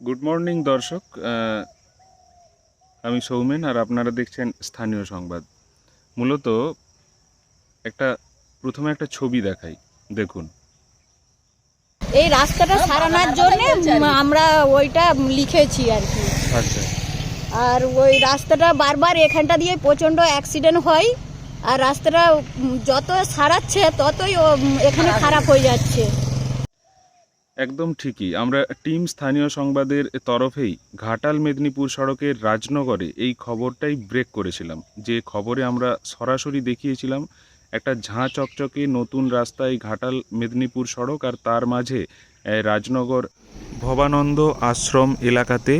Good morning দর্শক। আমি সৌমেন আর আপনারা দেখছেন স্থানীয় সংবাদ। মূলত একটা প্রথমে একটা ছবি দেখাই দেখুন। এই রাস্তাটা সারানোর জন্য আমরা ওইটা লিখেছি আর কি। আচ্ছা। আর ওই রাস্তাটা বারবার এখানটা দিয়ে প্রচণ্ড অ্যাক্সিডেন্ট হয় আর রাস্তাটা যত সারাচ্ছে ততই এখানে খারাপ হয়ে যাচ্ছে। একদম ঠিকই। আমরা টিম স্থানীয় সংবাদের তরফেই ঘাটাল মেদিনীপুর সড়কের রাজনগরে এই খবরটাই ব্রেক করেছিলাম। যে খবরে আমরা সরাসরি দেখিয়েছিলাম, একটা ঝাঁ চকচকে নতুন রাস্তায় ঘাটাল মেদিনীপুর সড়ক আর তার মাঝে রাজনগর ভবানন্দ আশ্রম এলাকাতে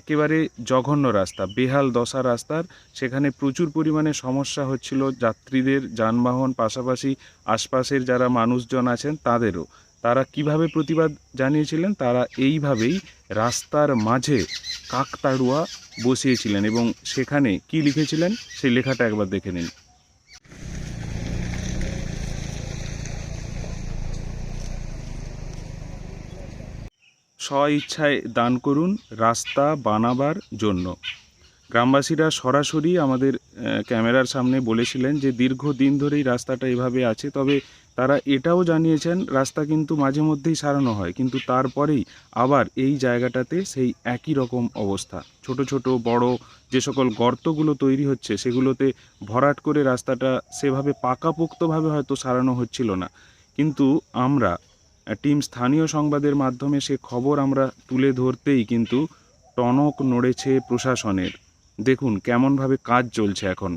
একেবারে জঘন্য রাস্তা, বেহাল দশা রাস্তার। সেখানে প্রচুর পরিমাণে সমস্যা হচ্ছিল, যাত্রীদের যানবাহন পাশাপাশি আশপাশের যারা মানুষজন আছেন, তাদেরও। তারা কীভাবে প্রতিবাদ জানিয়েছিলেন? তারা এইভাবেই রাস্তার মাঝে কাকতাড়ুয়া বসিয়েছিলেন এবং সেখানে কি লিখেছিলেন? সেই লেখাটা একবার দেখে নিন। স্ব ইচ্ছায় দান করুন, রাস্তা বানাবার জন্য। গ্রামবাসীরা সরাসরি আমাদের ক্যামেরার সামনে বলেছিলেন যে দীর্ঘদিন ধরেই রাস্তাটা এভাবে আছে, তবে তারা এটাও জানিয়েছেন, রাস্তা কিন্তু মাঝে মধ্যেই সারানো হয়, কিন্তু তারপরেই আবার এই জায়গাটাতে সেই একই রকম অবস্থা। ছোট ছোট, বড় যে সকল গর্তগুলো তৈরি হচ্ছে, সেগুলোতে ভরাট করে রাস্তাটা সেভাবে পাকাপোক্তভাবে হয়তো সারানো হচ্ছিল না। কিন্তু আমরা, টিম স্থানীয় সংবাদের মাধ্যমে সে খবর আমরা তুলে ধরতেই কিন্তু টনক নড়েছে প্রশাসনের। দেখুন কেমনভাবে কাজ চলছে এখন।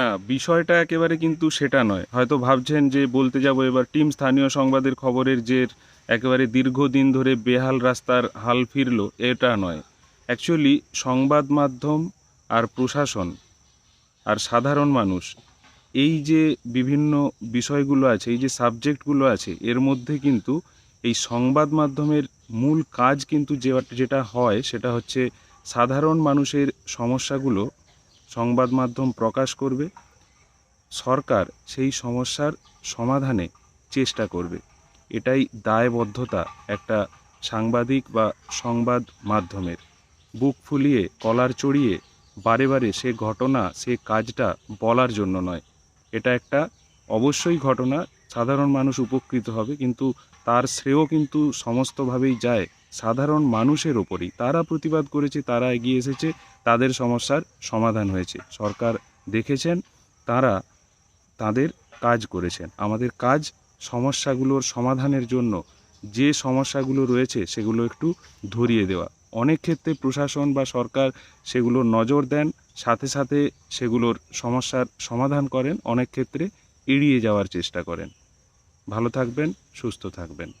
না, বিষয়টা একেবারে কিন্তু সেটা নয়। হয়তো ভাবছেন যে বলতে যাব এবার টিম স্থানীয় সংবাদের খবরের যে একেবারে দীর্ঘদিন ধরে বেহাল রাস্তার হাল ফিরল, এটা নয়। অ্যাকচুয়ালি সংবাদ মাধ্যম আর প্রশাসন আর সাধারণ মানুষ, এই যে বিভিন্ন বিষয়গুলো আছে, এই যে সাবজেক্টগুলো আছে, এর মধ্যে কিন্তু এই সংবাদ মাধ্যমের মূল কাজ কিন্তু যেটা হয়, সেটা হচ্ছে সাধারণ মানুষের সমস্যাগুলো সংবাদ মাধ্যম প্রকাশ করবে, সরকার সেই সমস্যার সমাধানে চেষ্টা করবে। এটাই দায়বদ্ধতা একটা সাংবাদিক বা সংবাদ মাধ্যমের। বুক ফুলিয়ে, কলার চড়িয়ে, বারে বারে সে ঘটনা, সে কাজটা বলার জন্য নয়। এটা একটা অবশ্যই ঘটনা, সাধারণ মানুষ উপকৃত হবে, কিন্তু তার শ্রেয় কিন্তু সমস্তভাবেই যায় সাধারণ মানুষের ওপরই। তারা প্রতিবাদ করেছে, তারা এগিয়ে এসেছে, তাদের সমস্যার সমাধান হয়েছে। সরকার দেখেছেন, তারা তাদের কাজ করেছেন। আমাদের কাজ সমস্যাগুলোর সমাধানের জন্য যে সমস্যাগুলো রয়েছে সেগুলো একটু ধরিয়ে দেওয়া। অনেক ক্ষেত্রে প্রশাসন বা সরকার সেগুলো নজর দেন, সাথে সাথে সেগুলোর সমস্যার সমাধান করেন, অনেক ক্ষেত্রে এড়িয়ে যাওয়ার চেষ্টা করেন। ভালো থাকবেন, সুস্থ থাকবেন।